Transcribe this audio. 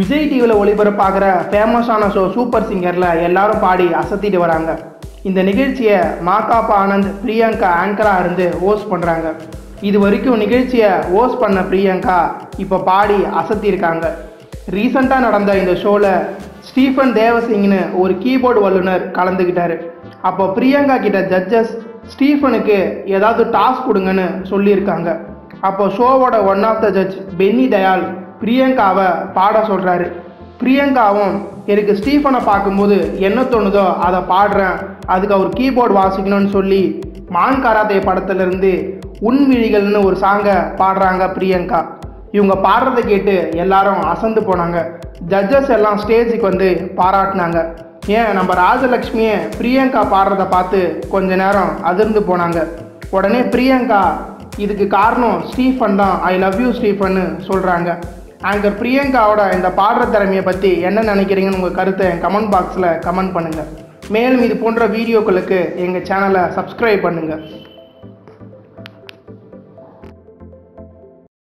விஜய் டிவியில் ஒளிபரப்பாகிற ஃபேமஸான show super சிங்கரில் எல்லாரும் பாடி அசத்திட்டு வராங்க. இந்த நிகழ்ச்சியை மாகாப்பா ஆனந்த் பிரியங்கா ஆங்கராக இருந்து ஹோஸ்ட் பண்ணுறாங்க இது வரைக்கும் நிகழ்ச்சியை ஹோஸ்ட் பண்ண பிரியங்கா இப்போ பாடி அசத்தியிருக்காங்க ரீசண்டாக நடந்த இந்த ஷோவில் ஸ்டீஃபன் தேவசிங்னு ஒரு கீபோர்டு வல்லுனர் கலந்துக்கிட்டார் அப்போ பிரியங்கா கிட்ட ஜட்ஜஸ் ஸ்டீஃபனுக்கு ஏதாவது டாஸ்க் கொடுங்கன்னு சொல்லியிருக்காங்க. அப்போ ஷோவோட one of the judge Benny Dayal பிரியங்காவை பாட சொல்கிறாரு பிரியங்காவும் எனக்கு ஸ்டீஃபனை பார்க்கும்போது என்ன தோணுதோ அதை பாடுறேன். அதுக்கு அவர் கீபோர்டு வாசிக்கணும்னு சொல்லி மான் கராத்தே படத்துலேருந்து உன் விழிகள்னு ஒரு சாங்கை பாடுறாங்க பிரியங்கா. இவங்க பாடுறதை கேட்டு எல்லாரும் அசந்து போனாங்க. ஜட்ஜஸ் எல்லாம் ஸ்டேஜுக்கு வந்து பாராட்டினாங்க. ஏன் நம்ம ராஜலக்ஷ்மியை பிரியங்கா பாடுறத பார்த்து கொஞ்ச நேரம் அதிர்ந்து போனாங்க. உடனே பிரியங்கா இதுக்கு காரணம் ஸ்டீஃபன் தான். ஐ லவ் யூ ஸ்டீஃபன்னு சொல்கிறாங்க ஆங்கர் பிரியங்காவோட இந்த பாடுற திறமையை பற்றி என்ன நினைக்கிறீங்கன்னு உங்கள் கருத்தை என் கமெண்ட் பாக்ஸில் கமெண்ட் பண்ணுங்கள் மேலும் இது போன்ற வீடியோக்களுக்கு எங்கள் சேனலை சப்ஸ்கிரைப் பண்ணுங்கள்